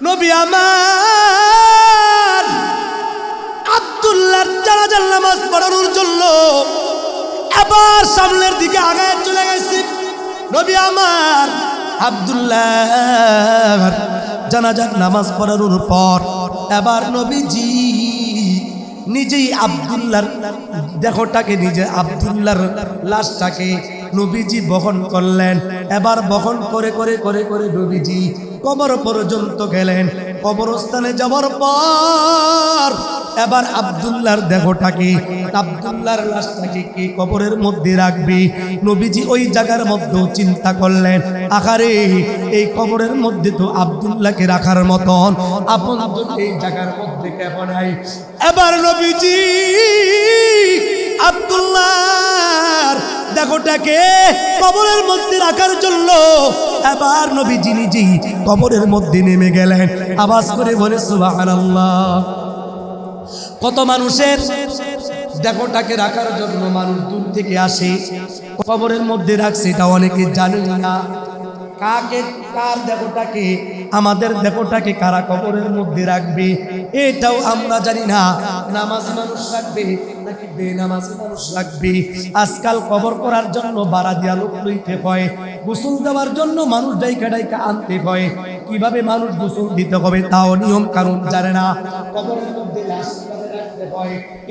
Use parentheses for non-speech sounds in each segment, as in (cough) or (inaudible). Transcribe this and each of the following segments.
নবী আমার আব্দুল্লাহর জানাজার নামাজ পড়ানোর জন্য আবার সামনের দিকে আগায় চলে গেছি। নবী আমার আব্দুল্লাহ জানাজার নামাজ পড়ানোর পর এবার নবীজি নিজেই আব্দুল্লাহর দেহটাকে নিজে আব্দুল্লাহর লাশটাকে নবীজি বহন করলেন। এবার বহন করে করে করে করে নবীজি কবর পর্যন্ত গেলেন। কবরস্থানে যাওয়ার পর এবার আব্দুল্লাহর দেহটাকে আব্দুল্লাহর লাশটাকে কে কবরের মধ্যে রাখবে? নবীজি ওই জায়গার মধ্যেও চিন্তা করলেন আকারে এই কবরের মধ্যে তো আব্দুল্লাহকে রাখার মতন। আপন এই জায়গার মধ্যে কেমন এবার নবীজি আব্দুল্লাহর দেখোটাকে কবরের মধ্যে রাখার জন্য এবার নবীজি নিজেই কবরের মধ্যে নেমে গেলেন। আবাস করে বলে সুবাহ কত মানুষের দেখোটাকে রাখার জন্য মানুষ দূর থেকে আসে, কবরের মধ্যে রাখছে, এটা অনেকে জানে না। কাকে, কার দেখোটাকে আমাদের দেখোটাকে কারা কবরের মধ্যে রাখবে? এটাও আমরা জানি না। নামাজ মানুষ রাখবে নাকি বেনামাজি মানুষ রাখবে? আজকাল কবর করার জন্য বাড়া দিয়া লোক লইতে হয়, গোসল দেওয়ার জন্য মানুষ ডাইকা ডাইকা আনতে হয়। কীভাবে মানুষ গোসল দিতে হবে তাও নিয়ম কানুন জানে না। কবরের মধ্যে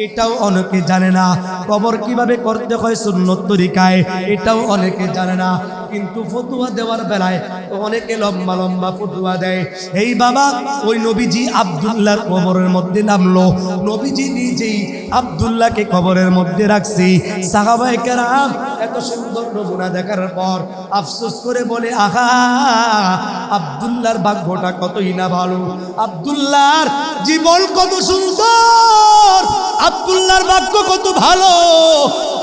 এটাও অনেকে জানে না। কবর কীভাবে করতে হয় সুন্নত তরিকায়, এটাও অনেকে জানে না। কিন্তু ফতুয়া দেওয়ার বেলায় অনেকে লম্বা লম্বা ফতুয়া দেয়। এই বাবা ওই নবীজি আব্দুল্লাহর কবরের মধ্যে নামলো। নবীজি নিজেই আব্দুল্লাহকে কবরের মধ্যে রাখছি। সাহাবাই কেরাম এত সুন্দর নমুনা দেখার পর আফসোস করে বলে, আহা, আব্দুল্লাহর ভাগ্যটা কতই না ভালো। আব্দুল্লাহর জীবন কত সুন্দর, আব্দুল্লাহর ভাগ্য কত ভালো।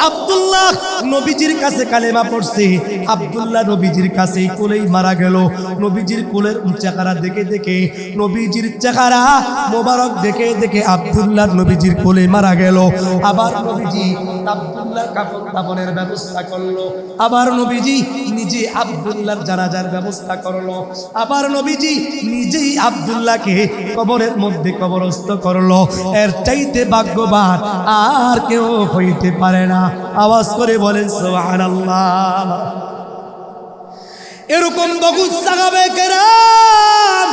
আব্দুল্লাহ, নবীজির কাছে কালেমা পড়ছে। আব্দুল্লাহ নবীজির কাছে কোলেই মারা গেল। নবীজির কোলের চেহারা দেখে দেখে, নবীজির চেহারা মোবারক দেখে দেখে আব্দুল্লাহ নবীজির কোলে মারা গেল। আবার নবীজি আব্দুল্লাহ কাপড় কাপড়ের ব্যবস্থা করল। আবার নবীজি নিজে আব্দুল্লাহর জানাজার ব্যবস্থা করল। আবার নবীজি নিজেই আব্দুল্লাহকে কবরের মধ্যে কবরস্থ করল, এর চাইতে ভাগ্যবান আর কেউ হইতে পারে না। আওয়াজ করে বলেন, সুবহানাল্লাহ। এরকম বহু সাহাবে কেরাম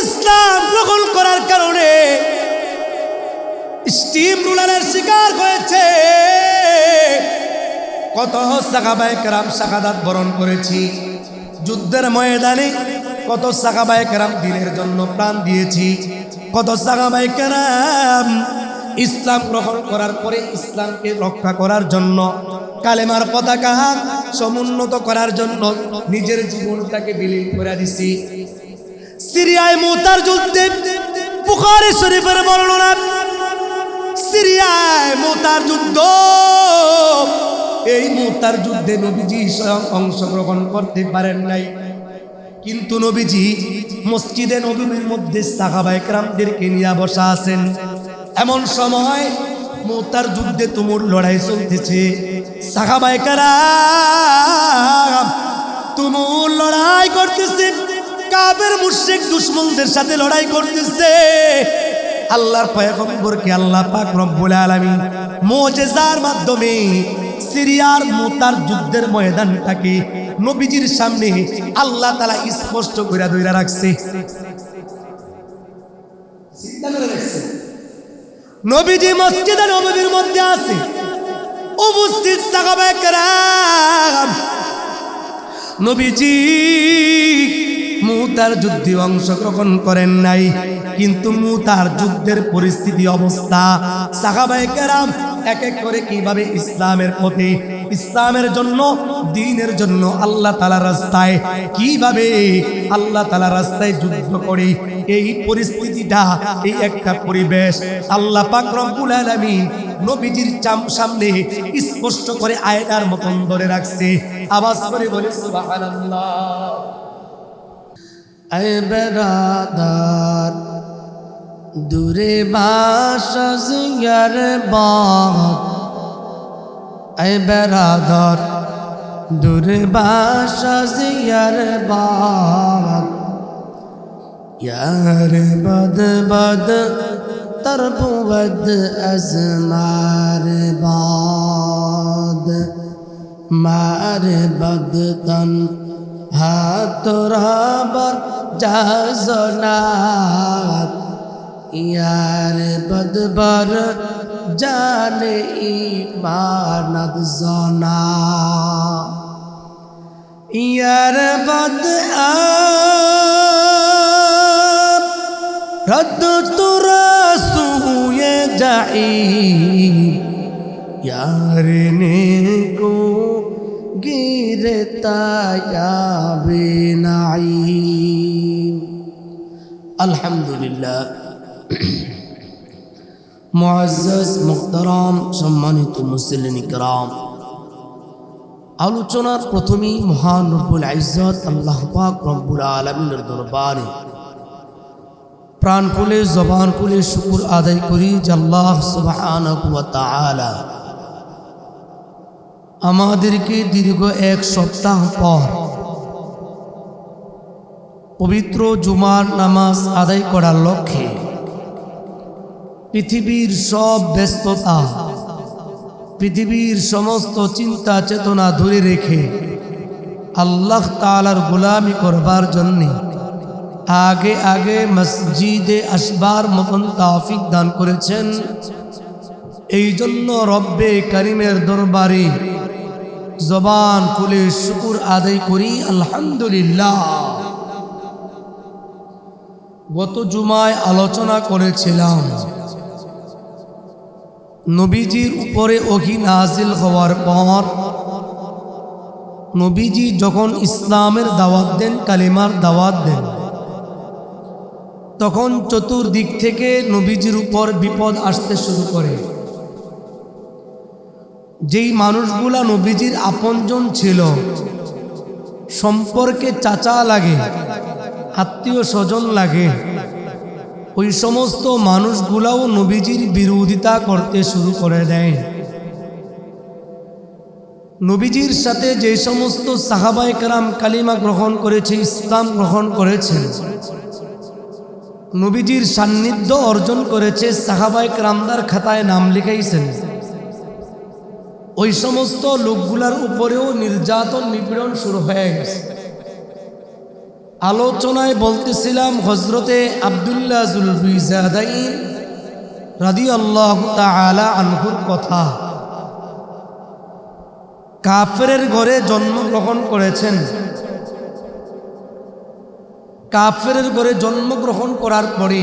ইসলাম গ্রহণ করার কারণে স্টিম রুলারের শিকার হয়েছে। কত সাহাবায় কেরাম শাহাদাত বরণ করেছি। যুদ্ধের ময়দানে কত সাহাবায় কেরাম দিনের জন্য প্রাণ দিয়েছি। কত সাহাবায় কেরাম ইসলাম গ্রহণ করার পরে ইসলামকে রক্ষা করার জন্য, কালেমার পতাকা সমুন্নত করার জন্য নিজের জীবনটাকে বিলীন করে দিছি। সিরিয়ায় মুতার যুদ্ধে বুখারী শরীফের বর্ণনা, সিরিয়ায় মুতার যুদ্ধ এই মুতার যুদ্ধে নবীজি স্বয়ং অংশগ্রহণ করতে পারেন নাই। কিন্তু নবীজি মসজিদে নবীর মধ্যে সাহাবা একরামদেরকে নিয়ে বসা আছেন। এমন সময় মোতার যুদ্ধে তুমুর লড়াই চলতেছে। সাহাবা একরাম তুমুর লড়াই করতেছে। কাবের মুর্শিক দুশ্মনদের সাথে লড়াই করতেছে। আল্লাহর পয়গম্বরকে আল্লাহ পাক রব্বুল আলামিন মুজিজার মাধ্যমে সিরিয়ার মুতার যুদ্ধের ময়দানটাকে নবীজির সামনে আল্লাহ তাআলা স্পষ্ট করে ধরে রাখছে। নবীজি মসজিদে নববীর মধ্যে আছে। উপস্থিত নবীজি মুতার যুদ্ধে অংশগ্রহণ করেন নাই, কিন্তু মুতার যুদ্ধের পরিস্থিতি অবস্থা সাহাবায়ে এক এক করে কীভাবে ইসলামের পথে, ইসলামের জন্য, দিনের জন্য আল্লাহ তালা রাস্তায়, কীভাবে আল্লাহ তালা রাস্তায় যুদ্ধ করে, এই পরিস্থিতিটা, এই একটা পরিবেশ আল্লাহ পাক রব্বুল নবীজির চাম, সামনে স্পষ্ট করে আয়নার মতন ধরে রাখছে। আওয়াজ করে বলে, সুবহানাল্লাহ। এ বেড়াদার দূরে বাসিয়ার বেড়াধর, দূরে বাসিয়ার বার বদ বদ, তর পুবদ আজমার বাদ মার বদ তন, হাত রাবর যা সোনা ইয়ার বদবর জালে ইমানত জনা ইয়ার বদ রদ তুর সুয়ে যাই ইয়ার নে কো গিরতায়াবে নাই আলহামদুলিল্লাহ (clears throat) মুআজ্জাজ মুহতারাম সম্মানিত মুসলিম ইকরাম আলোচনার প্রথমেই মহান রব্বুল ইজ্জত আল্লাহ পাক রব্বুল আলমিনের দরবারে প্রাণ খুলে জবান খুলে শুকুর আদায় করি যে আল্লাহ সুবহানাহু ওয়া তাআলা আমাদেরকে দীর্ঘ এক সপ্তাহ পর পবিত্র জুমার নামাজ আদায় করার লক্ষ্যে পৃথিবীর সব ব্যস্ততা, পৃথিবীর সমস্ত চিন্তা চেতনা ধরে রেখে আল্লাহ তালার গোলামি করবার জন্যে আগে আগে মসজিদে আসবার মতন তাফিক দান করেছেন। এই জন্য রব্বে করিমের দরবারে জবান খুলে শুকুর আদায় করি, আলহামদুলিল্লাহ। গত জুমায় আলোচনা করেছিলাম নবীজির উপরে অঘি নাজিল হওয়ার পর নবীজি যখন ইসলামের দাওয়াত দেন, কালিমার দাওয়াত দেন, তখন চতুর্দিক থেকে নবীজির উপর বিপদ আসতে শুরু করে। যেই মানুষগুলা নবীজির আপনজন ছিল, সম্পর্কে চাচা লাগে, আত্মীয় স্বজন লাগে ওই সমস্ত মানুষগুলাও নবীজির বিরোধিতা করতে শুরু করে দেয়। নবীজির সাথে যে সমস্ত সাহাবাই কারাম কালিমা গ্রহণ করেছে, ইসলাম গ্রহণ করেছেন, নবীজির সান্নিধ্য অর্জন করেছে সাহাবাই কারামদার খাতায় নাম লিখাইছেন। ওই সমস্ত লোকগুলার উপরেও নির্যাতন, নিপীড়ন শুরু হয়ে গেছে। আলোচনায় বলতেছিলাম হজরতে আবদুল্লাহ রাদি আল্লাহ কথা। কাফের ঘরে জন্মগ্রহণ করেছেন। কাফের ঘরে জন্মগ্রহণ করার পরে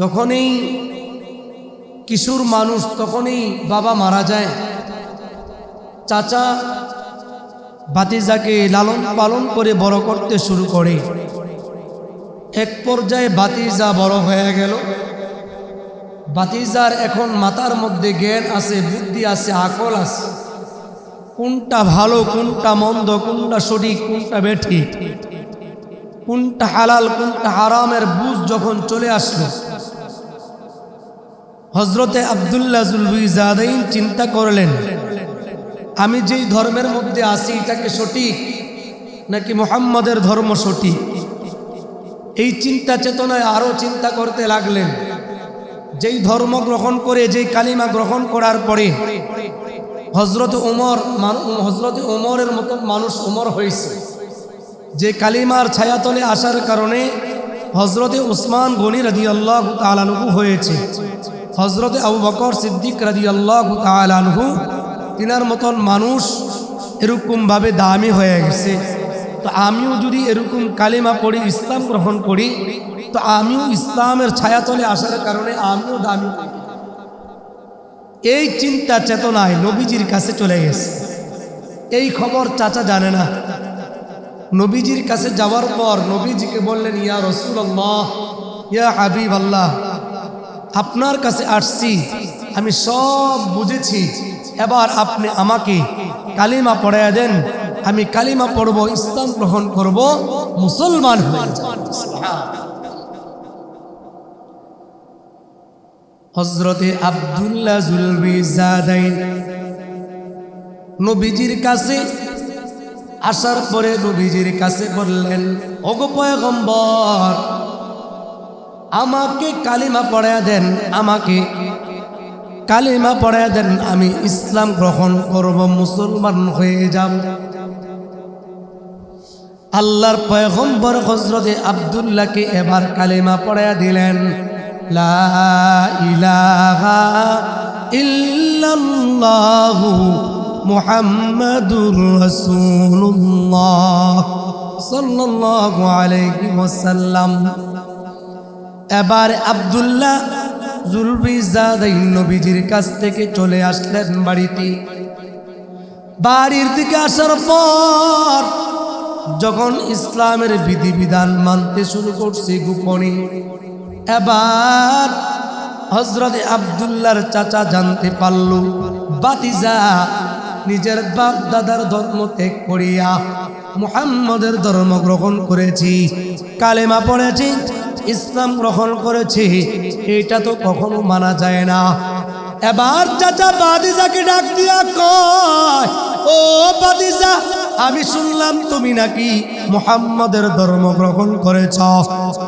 যখনই কিশোর মানুষ তখনই বাবা মারা যায়, চাচা বাতিজাকে লালন পালন করে বড় করতে শুরু করে। এক পর্যায়ে বাতিজা বড় হয়ে গেল। বাতিজার এখন মাথার মধ্যে জ্ঞান আছে, বুদ্ধি আছে, আকল আছে। কোনটা ভালো, কোনটা মন্দ, কোনটা সঠিক, কোনটা বেঠিক? কোনটা হালাল, কোনটা হারামের বুঝ যখন চলে আসলো। হজরতে আবদুল্লাহ জুলবিজাদাইন চিন্তা করলেন আমি যেই ধর্মের মধ্যে আছি এটাকে সঠিক? নাকি মোহাম্মদের ধর্ম সঠিক? এই চিন্তা চেতনায় আরও চিন্তা করতে লাগলেন। যেই ধর্ম গ্রহণ করে, যেই কালিমা গ্রহণ করার পরে হজরত উমর হজরত উমরের মতো মানুষ উমর হয়েছে। যে কালিমার ছায়াতলে আসার কারণে হজরতে উসমান গনি রাজি আল্লাহ তালানহু হয়েছে। হজরতে আবু বকর সিদ্দিক রাজি আল্লাহ তালানহু তিনার মতন মানুষ এরকমভাবে দামি হয়ে গেছে। তো আমিও যদি এরকম কালিমা পড়ি, ইসলাম গ্রহণ করি, তো আমিও ইসলামের ছায়াতলে আসার কারণে আমিও দামি এই চিন্তা চেতনায় নবীজির কাছে চলে গেছে। এই খবর চাচা জানে না। নবীজির কাছে যাওয়ার পর নবীজিকে বললেন, ইয়া রসুল আল্লাহ ইয়া হাবিব আল্লাহ আপনার কাছে আসছি, আমি সব বুঝেছি। এবার আপনি আমাকে কালিমা পড়াইয়া দেন, আমি কালিমা পড়ব, ইসলাম গ্রহণ করব, মুসলমান। হজরতে আবদুল্লাহ জুলবি নবীজির কাছে আসার পরে নবীজির কাছে বললেন, ওগো পয়গম্বর, আমাকে কালিমা পড়াইয়া দেন, আমাকে কালিমা পড়ায় দেন, আমি ইসলাম গ্রহণ করব, মুসলমান হয়ে যাব আল্লাহর পয়গম্বর হজরতে আবদুল্লাহকে এবার কালিমা পড়ায় দিলেন, লা ইলাহা ইল্লাল্লাহু এবার আব্দুল্লাহ জুলবিজাদাইন নবীজির কাছ থেকে চলে আসলেন বাড়িতে। বাড়ির দিকে আসার পর যখন ইসলামের বিধিবিধান মানতে শুরু করছে গোপনে, এবার হজরত আবদুল্লাহর চাচা জানতে পারল, বাতিজা নিজের বাপ দাদার ধর্ম ত্যাগ করিয়া মুহাম্মদের ধর্ম গ্রহণ করেছি, কালেমা পড়েছি ইসলাম গ্রহণ করেছি, এটা তো কখনো মানা যায় না। এবার চাচা বাদিজাকে ডাক দিয়া কয়, ও বাদিজা, আমি শুনলাম তুমি নাকি মুহাম্মদের ধর্ম গ্রহণ করেছ।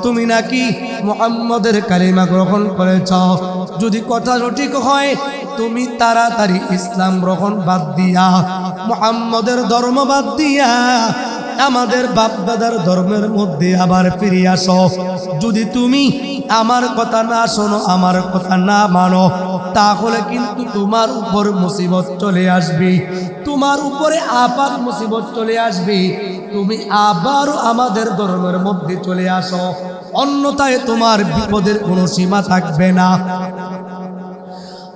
তুমি নাকি মুহাম্মদের কালিমা গ্রহণ করেছ। যদি কথা সঠিক হয়, তুমি তাড়াতাড়ি ইসলাম গ্রহণ বাদ দিয়া, মুহাম্মদের ধর্ম বাদ দিয়া আমাদের বাপদাদার ধর্মের মধ্যে আবার ফিরে আসো। যদি তুমি আমার কথা না শোনো, আমার কথা না মানো, তাহলে কিন্তু তোমার উপর মুসিবত চলে আসবে। তোমার উপরে আপাত মুসিবত চলে আসবে। তুমি আবারও আমাদের ধর্মের মধ্যে চলে আসো। অন্যথায় তোমার বিপদের কোনো সীমা থাকবে না।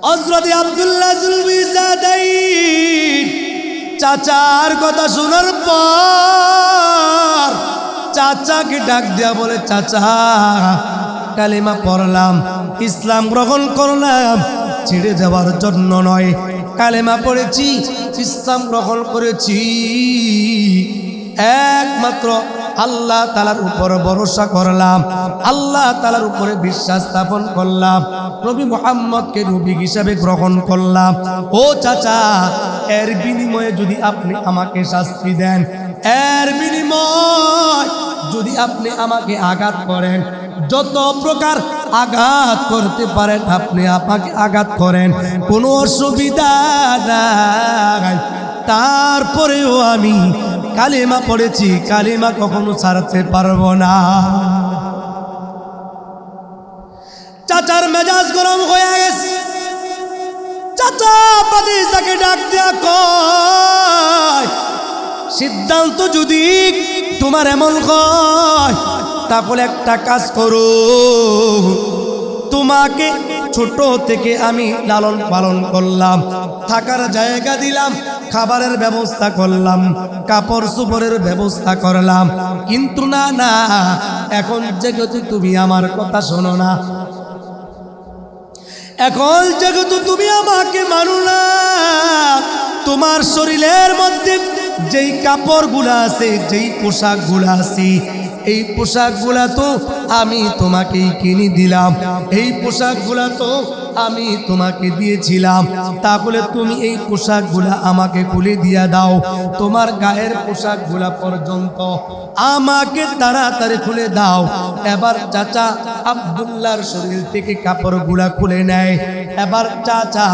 হজরত আব্দুল্লাহ চাচার কথা শোনার পর চাচাকে ডাক দেওয়া বলে, চাচা, কালিমা পড়লাম, ইসলাম গ্রহণ করলাম, ছেড়ে যাওয়ার জন্য নয়। কালেমা পড়েছি, ইসলাম গ্রহণ করেছি। একমাত্র আল্লাহ তালার উপর ভরসা করলাম, আল্লাহ তালার উপরে বিশ্বাস স্থাপন করলাম, নবী মোহাম্মদকে নবী হিসাবে গ্রহণ করলাম। ও চাচা এর বিনিময়ে যদি আপনি আমাকে শাস্তি দেন, এর বিনিময় যদি আপনি আমাকে আঘাত করেন, যত প্রকার আঘাত করতে পারেন, আপনি আমাকে আঘাত করেন, কোনো অসুবিধা নাই। তারপরেও আমি কালিমা পড়েছি, কালিমা কখনো ছাড়তে পারব না। চাচার মেজাজ গরম হয়ে গেছে। চাচা ডাক কয়, সিদ্ধান্ত যদি তোমার এমন হয়, তাহলে একটা কাজ করো। তোমাকে ছোট থেকে আমি লালন পালন করলাম, থাকার জায়গা দিলাম, খাবারের ব্যবস্থা করলাম, কাপড় সুপরের ব্যবস্থা করলাম। কিন্তু না না, এখন যেহেতু তুমি আমার কথা শোনো না এখন যেহেতু তুমি আমাকে মানো না। তোমার শরীরের মধ্যে যেই কাপড়গুলা আছে, যেই পোশাকগুলা আছে, এই পোশাকগুলা তো আমি তোমাকেই কিনে দিলাম। এই পোশাকগুলা তো আমি তোমাকে দিয়েছিলাম। তাহলে তুমি এই পোশাকগুলা আমাকে খুলে দিয়া দাও। তোমার গায়ের পোশাকগুলা পর্যন্ত আমাকে তাড়াতাড়ি খুলে দাও। এবার চাচা আব্দুল্লাহর শরীর থেকে কাপড়গুলা খুলে নেয়। এবার চাচা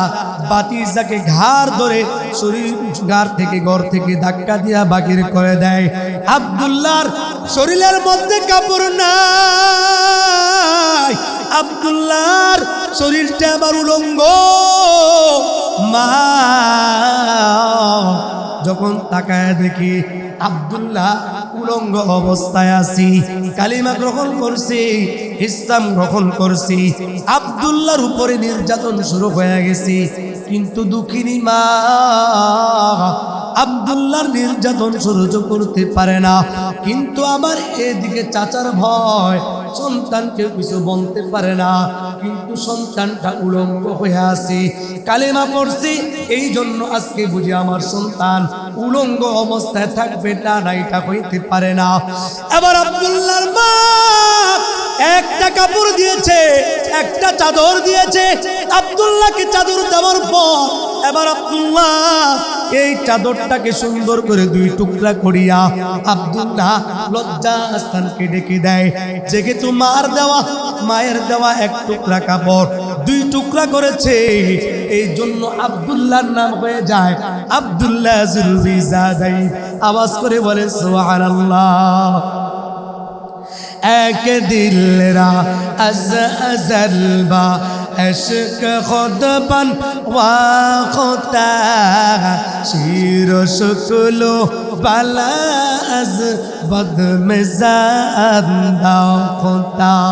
বাতিজাকে ঘাড় ধরে শরীর ঘাড় থেকে ঘর থেকে ধাক্কা দিয়া বাকির করে দেয়। আব্দুল্লাহর শরীরের মধ্যে কাপড় নাই। আব্দুল্লাহর শরীরটা আবার উলঙ্গ। মা, যখন তাকায় দেখি আবদুল্লাহ উলঙ্গ অবস্থায় আছি, কালিমা গ্রহণ করছি, ইসলাম গ্রহণ করছি, আব্দুল্লাহর উপরে নির্যাতন শুরু হয়ে গেছি। কিন্তু দুঃখিনী মা, আব্দুল্লাহর নির্যাতন সহ্য করতে পারে না। কিন্তু আমার এদিকে চাচার ভয় সন্তানকে কিছু বলতে পারে না, কিন্তু সন্তানটা উলঙ্গ হয়ে আছে। কালেমা পড়ছি এই জন্য আজকে বুঝি আমার সন্তান উলঙ্গ অবস্থায় থাকবে না এটা হইতে পারে না। এবার আব্দুল্লাহর মা একটা কাপড় দিয়েছে, একটা চাদর দিয়েছে, আব্দুল্লাহকে চাদর দেওয়ার পর এবার আব্দুল্লাহ এই চাদরটাকে সুন্দর করে দুই টুকরা করিয়া আব্দুল্লাহ লজ্জা স্থানকে ডেকে দেয়। যেহেতু মার দেওয়া, মায়ের দেওয়া এক টুকরা কাপড়, দুই টুকরা করেছে। এই জন্য আব্দুল্লাহর নাম হয়ে যায় আব্দুল্লাহ আওয়াজ করে বলে, সুবহানাল্লাহ। এক দিল রা আজ আজল বা عشق خود بن و خدا شیر و شکل و بلا از بد مزند خدا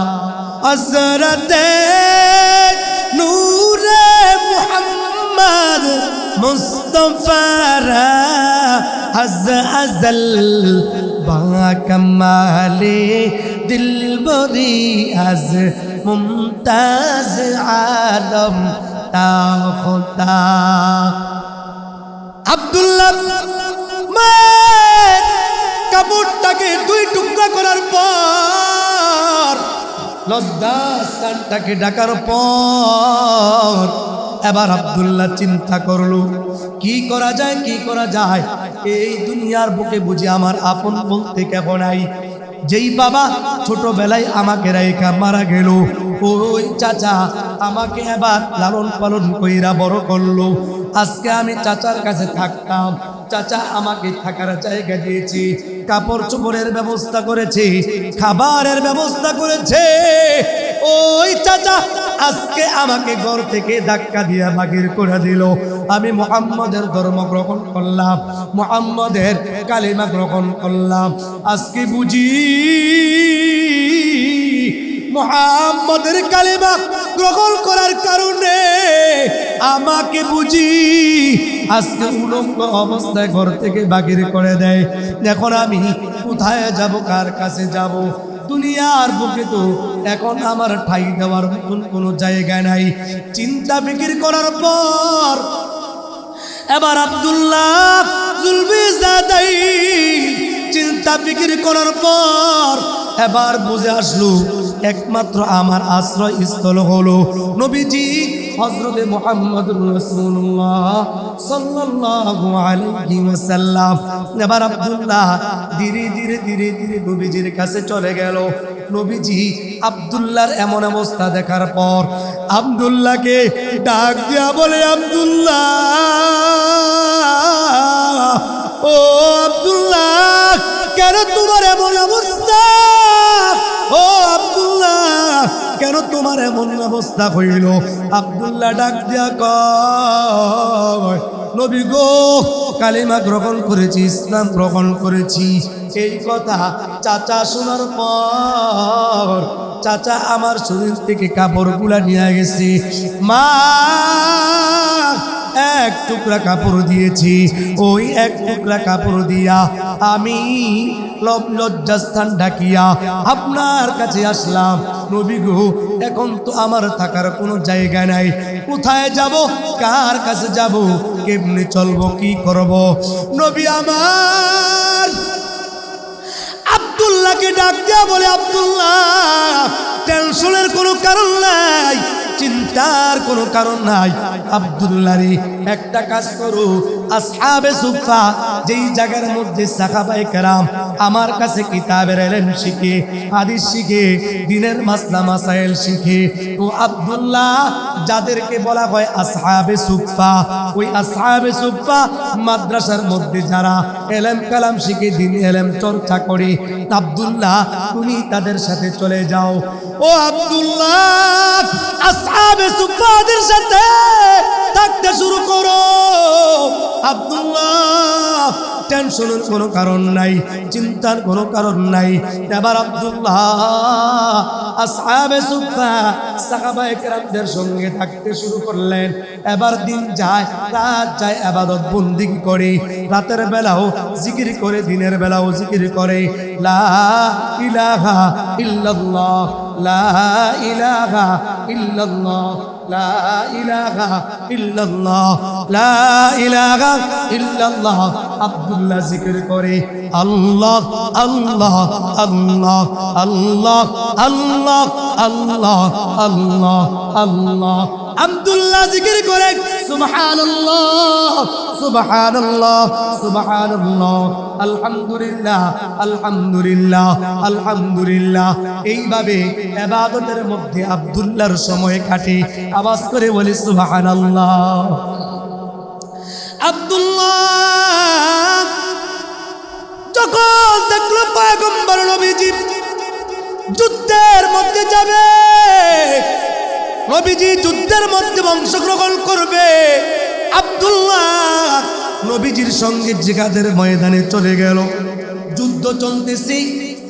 حضرت نور محمد মুস্তফারা আজ আজল বাকমালে দিলবরি আজ মুমতাজ আলম তা খোদা। আব্দুল্লাহ কাপড়টাকে দুই টুকরা করার পর, লজ্জা স্থানটাকে ডাকার পর এবার আবদুল্লাহ চিন্তা করল, কি করা যায়, কি করা যায়? এই দুনিয়ার বুকে বুঝি আমার আপন বলতে কেমন যেই বাবা ছোটবেলায় আমাকে রাইখা মারা গেল, ওই চাচা আমাকে এবার লালন পালন কইরা বড় করল। আজকে আমি চাচার কাছে থাকতাম, চাচা আমাকে থাকার জায়গা দিয়েছি, কাপড় চোপড়ের ব্যবস্থা করেছে, খাবারের ব্যবস্থা করেছে। ওই চাচা আজকে আমাকে ঘর থেকে ধাক্কা দিয়া বাগির করে দিল। আমি মোহাম্মদের ধর্ম গ্রহণ করলাম, মোহাম্মদের কালিমা গ্রহণ করলাম। আজকে বুঝি মোহাম্মদের কালিমা গ্রহণ করার কারণে আমাকে বুঝি আজকে উলঙ্গ অবস্থায় ঘর থেকে বাগির করে দেয়। এখন আমি কোথায় যাব, কার কাছে যাব? দুনিয়ার বুকে তো এখন আমার ঠাই দেওয়ার মতন কোনো জায়গা নাই। চিন্তা ফিকির করার পর এবার আবদুল্লাহ চিন্তা ফিকির করার পর এবার বুঝে আসলো, একমাত্র আমার আশ্রয় স্থল হলো নবীজি হজরতে মোহাম্মদ রসুল্লাহ সাল্লাল্লাহু আলাইহি ওয়াসাল্লাম। এবার আব্দুল্লাহ ধীরে ধীরে ধীরে ধীরে নবীজির কাছে চলে গেল। নবীজি আব্দুল্লাহর এমন অবস্থা দেখার পর আব্দুল্লাহকে ডাক দিয়া বলে, আব্দুল্লাহ, ও আব্দুল্লাহ, কেন তোমার এমন অবস্থা? ও কেন তোমার এমন অবস্থা হইল? আব্দুল্লাহ ডাক দিয়া কয়, নবী গো, কালিমা গ্রহণ করেছি, ইসলাম গ্রহণ করেছি। এই কথা চাচা শোনার পর চাচা আমার শরীর থেকে কাপড়গুলা নিয়ে গেছে। মা, এক টুকরা কাপড় দিয়েছি। ওই এক টুকরা কাপড় দিয়া আমি লজ্জাস্থান ডাকিয়া আপনার কাছে আসলাম। নবী গো, এখন তো আমার থাকার কোনো জায়গা নাই। কোথায় যাব? কার কাছে যাব? কেমনে চলবো? কি করব? নবী আমার আব্দুল্লাহকে ডাক দেয়া বলে, আব্দুল্লাহ টেনশনের কোনো কারণ নাই। চিন্তার কোনো কারণ নাই। আব্দুল্লাহ একটা কাজ করো। আসহাবে সুফা যেই জায়গার মধ্যে সাহাবায়ে কেরাম আমার কাছে কিতাবের এলেম শিখে, হাদিস শিখে, দিনের মাসলা মাসাইল শিখে ও আব্দুল্লাহ, যাদেরকে বলা হয় আসহাবে সুফা ওই আসহাবে সুফা মাদ্রাসার মধ্যে যারা এলেম কালাম শিখে, দিন এলেম চর্চা করে, আব্দুল্লাহ, তুমি তাদের সাথে চলে যাও। ও আব্দুল্লাহ, আসহাবে সুফাদের সাথে থাকতে শুরু করো। আব্দুল্লাহ, টেনশনের কোনো কারণ নাই, চিন্তার কোনো কারণ নাই। এবার আব্দুল্লাহ, আসহাবে সুফা, সাহাবায়ে কেরামদের সঙ্গে থাকতে শুরু করলেন। এবার দিন যায়, রাত যায়, আবাদত বন্দিগি করে, রাতের বেলাও জিকির করে, দিনের বেলাও জিকির করে। লা ইলাহা ইল্লাল্লাহ। লা ইলাহা ইল্লাল্লাহ, লা ইলাহা ইল্লাল্লাহ, লা ইলাহা ইল্লাল্লাহ। আব্দুল্লাহ জিকির করে, আল্লাহ আল্লাহ আল্লাহ আল্লাহ আল্লাহ আল্লাহ আল্লাহ আল্লাহ। আব্দুল্লাহ জিকির করে, সুবহানাল্লাহ সুবহানাল্লাহ সুবহানাল্লাহ, আলহামদুলিল্লাহ আলহামদুলিল্লাহ আলহামদুলিল্লাহ। এইভাবে ইবাদতের মধ্যে আব্দুল্লাহর সময় কাটে। আওয়াজ করে বলি, সুবহানাল্লাহ। আব্দুল্লাহ, যখন দেখল পয়গম্বর নবীজি, যুদ্ধের মধ্যে যাবে নবীজি যুদ্ধের মধ্যে অংশগ্রহণ করবে। আবদুল্লাহ নবীজির সঙ্গে জিগাদের ময়দানে চলে গেল। যুদ্ধ চলতেছে।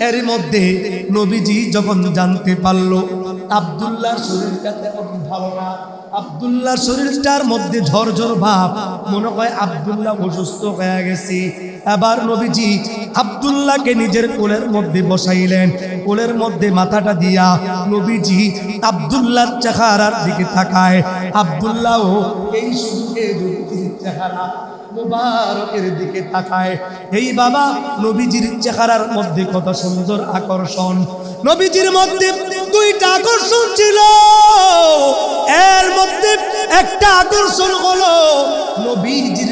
এর মধ্যে নবীজি যখন জানতে পারল, আব্দুল্লাহর শরীরটা তেমন ভালো না। আব্দুল্লাহর শরীরটার মধ্যে ঝরঝর ভাব। মনে হয় আব্দুল্লাহ অসুস্থ হয়ে গেছে। এবার নবীজি আব্দুল্লাহকে নিজের কোলের মধ্যে বসাইলেন। কোলের মধ্যে মাথাটা দিয়া নবীজি আব্দুল্লাহর চেহারার দিকে তাকায়। আব্দুল্লাহ এই সুযোগে চেহারা এই বাবা নবীজির চেহারার মধ্যে কত সুন্দর আকর্ষণ। নবীজির মধ্যে দুইটা আকর্ষণ ছিল। এর মধ্যে একটা আকর্ষণ হলো নবীজির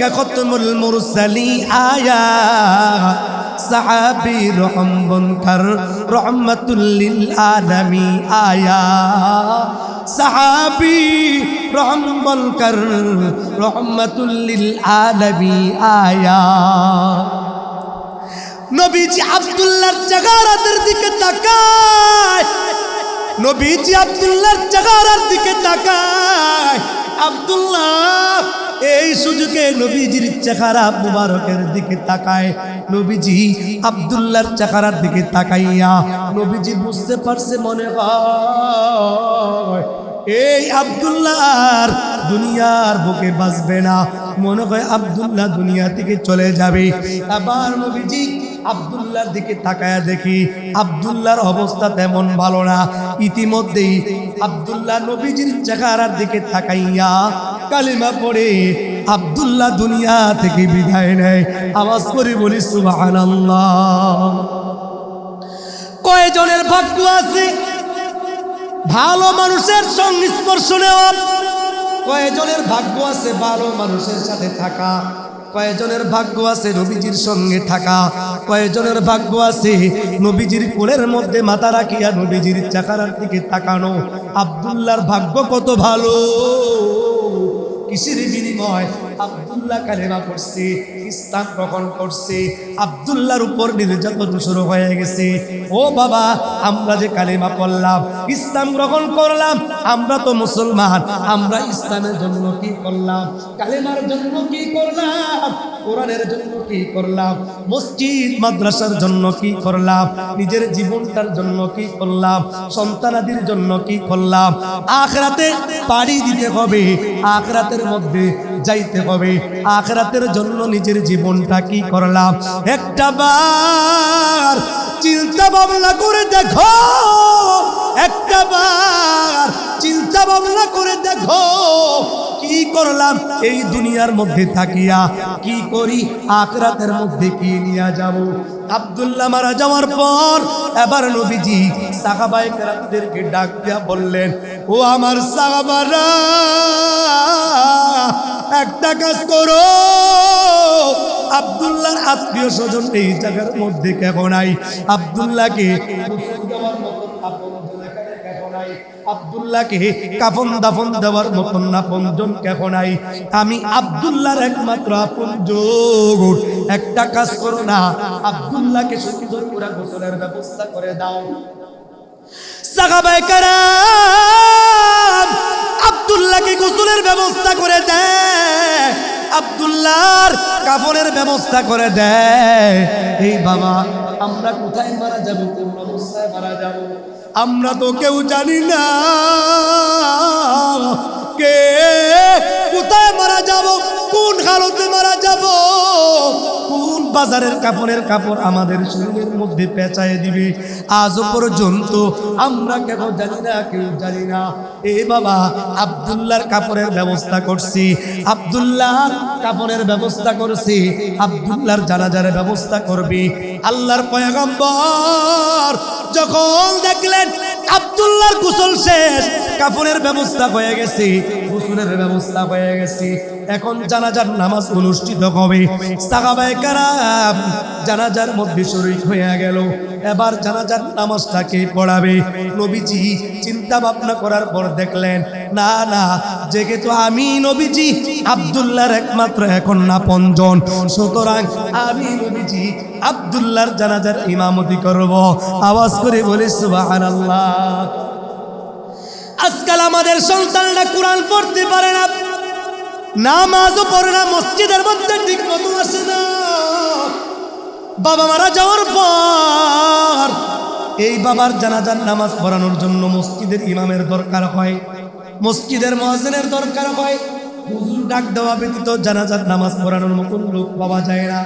কাকতমুল মুরসালি আয়া সাহাবি রহমবন্তার রহমাতুল্লিল আলামি আয়া সাহাবি রহমবনকার রহমাতুল্লিল আলামি আয়া নবীজি আব্দুল্লাহর জাগারাতের দিকে তাকায় নবীজি আব্দুল্লাহর জাগারার দিকে তাকায় আব্দুল্লাহ এই সুযোগে নবীজির চেহারা মুবারকের দিকে তাকায়। নবীজি আবদুল্লার চেহারার দিকে তাকাইয়া নবীজি বুঝতে পারছে মনে হয়, এই আবদুল্লার দুনিয়ার বুকে বাঁচবে না। মনে হয় আব্দুল্লাহ দুনিয়া থেকে চলে যাবে। আবার নবীজি আব্দুল্লাহর দিকে তাকায়া দেখি আব্দুল্লাহর অবস্থা তেমন ভালো না। ইতিমধ্যেই আব্দুল্লাহ নবীজির চেহারার দিকে তাকাইয়া কালিমা পড়ে, আব্দুল্লাহ দুনিয়া থেকে বিদায় নেয়। আওয়াজ করে বলি, সুবহানাল্লাহ। কয়জনের ভাগ্য আছে? ভালো মানুষের সংস্পর্শ নেওয়া কয়জনের ভাগ্য আছে? ভালো মানুষের সাথে থাকা। কয়জনের ভাগ্য আছে নবীজির সঙ্গে থাকা কয়জনের ভাগ্য আছে নবীজির কোলের মধ্যে মাথা রাখিয়া নবীজির চাকারার দিকে তাকানো। আবদুল্লার ভাগ্য কত ভালো? কিসের বিনিময়? আব্দুল্লাহ কালেমা করছে ইসলাম গ্রহণ করছে, আব্দুল্লাহর উপর নির্যাতন শুরু হয়ে গেছে। ও বাবা, আমরা যে কালেমা করলাম ইসলাম গ্রহণ করলাম, আমরা তো মুসলমান, আমরা ইসলামের জন্য কি করলাম, কালেমার জন্য কি করলাম, কোরআনের জন্য কি করলাম, মসজিদ, মাদ্রাসার জন্য কি করলাম, নিজের জীবনটার জন্য কি করলাম, সন্তানাদির জন্য কি করলাম, আখরাতে পাড়ি দিতে হবে, আখরাতের মধ্যে যাইতে হবে। আখরাতের জন্য নিজের জীবনটা কি করলাম? একটা বার চিন্তা ভাবনা করে দেখো। একটা বার চিন্তা ভাবনা করে দেখো। কি করলাম? এই দুনিয়ার মধ্যে থাকিয়া কি করি? আখরাতের মধ্যে কি নিয়ে যাব? আব্দুল্লাহ মারা যাওয়ার পর এবার নবীজি সাহাবাই কেরামদেরকে ডাক দিয়া বললেন, ও আমার সাহাবারা একটা কাজ করো। আব্দুল্লাহর আত্মীয় স্বজন এই জায়গার মধ্যে কেন নাই। আব্দুল্লাহকে? আব্দুল্লাহকে কাফন দাফন দেওয়ার মতন আপনজন কেন নাই। আমি আব্দুল্লাহর একমাত্র আপনজন একটা কাজ করো না, আব্দুল্লাহকে সুন্দর করে গোসলের ব্যবস্থা করে দাও। সাহাবায়ে কেরাম আব্দুল্লাহকে গোসলের ব্যবস্থা করে দেয় আবদুল্লাহর কাপড়ের ব্যবস্থা করে দেয় এই বাবা, আমরা কোথায় মারা যাব? কোন অবস্থায় মারা যাব? আমরা তো কেউ জানি না। কে কোথায় মারা যাব? কোন হালতে মারা যাব? কোন বাজারের কাপড়ের কাপড় আমাদের শরীরের মধ্যে পেঁচায় দিবে? আজও পর্যন্ত আমরা কেন জানি না, কেউ জানি না। এ বাবা আবদুল্লাহর কাপড়ের ব্যবস্থা করছি। আবদুল্লাহর কাপড়ের ব্যবস্থা করছি। আবদুল্লাহর জানাজার ব্যবস্থা করবি। আল্লাহর পয়গম্বর যখন দেখলেন আবদুল্লাহর গোসল শেষ কাপড়ের ব্যবস্থা হয়ে গেছে গোসলের ব্যবস্থা হয়ে গেছে। এখন জানাজার নামাজ অনুষ্ঠিত হবে। সাহাবায়ে কারাম জানাজার মধ্যে শরীক হয়ে গেল। এবার জানাজার নামাজটাকে পড়াবে? নবীজি চিন্তা ভাবনা করার পর দেখলেন, না না, যেহেতু আমি নবীজি, আবদুল্লাহর একমাত্র এখন না পঞ্জন সুতরাং আমি নবীজি আবদুল্লাহর জানাজার ইমামতি করব। আওয়াজ করে বলি, সুবহানাল্লাহ। আজকাল আমাদের সন্তানরা কোরআন পড়তে পারে না। নামাজও পড়ে না, মসজিদের মধ্যে ঠিক মতো আসে না। বাবা মারা যাওয়ার পর এই বাবার জানাজার নামাজ পড়ানোর জন্য মসজিদের ইমামের দরকার হয়, মসজিদের মহাজনের দরকার হয়। হুজুর ডাক দেওয়া ব্যতীত জানাজার নামাজ পড়ানোর মতন লোক পাওয়া যায় না।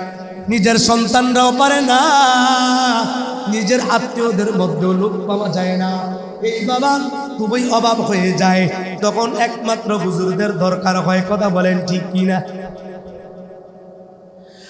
নিজের সন্তানরাও পারে না। নিজের আত্মীয়দের মধ্যেও লোক পাওয়া যায় না। এই বাবা খুবই অভাব হয়ে যায়। তখন একমাত্র হুজুরদের দরকার হয়, কথা বলেন ঠিক কিনা?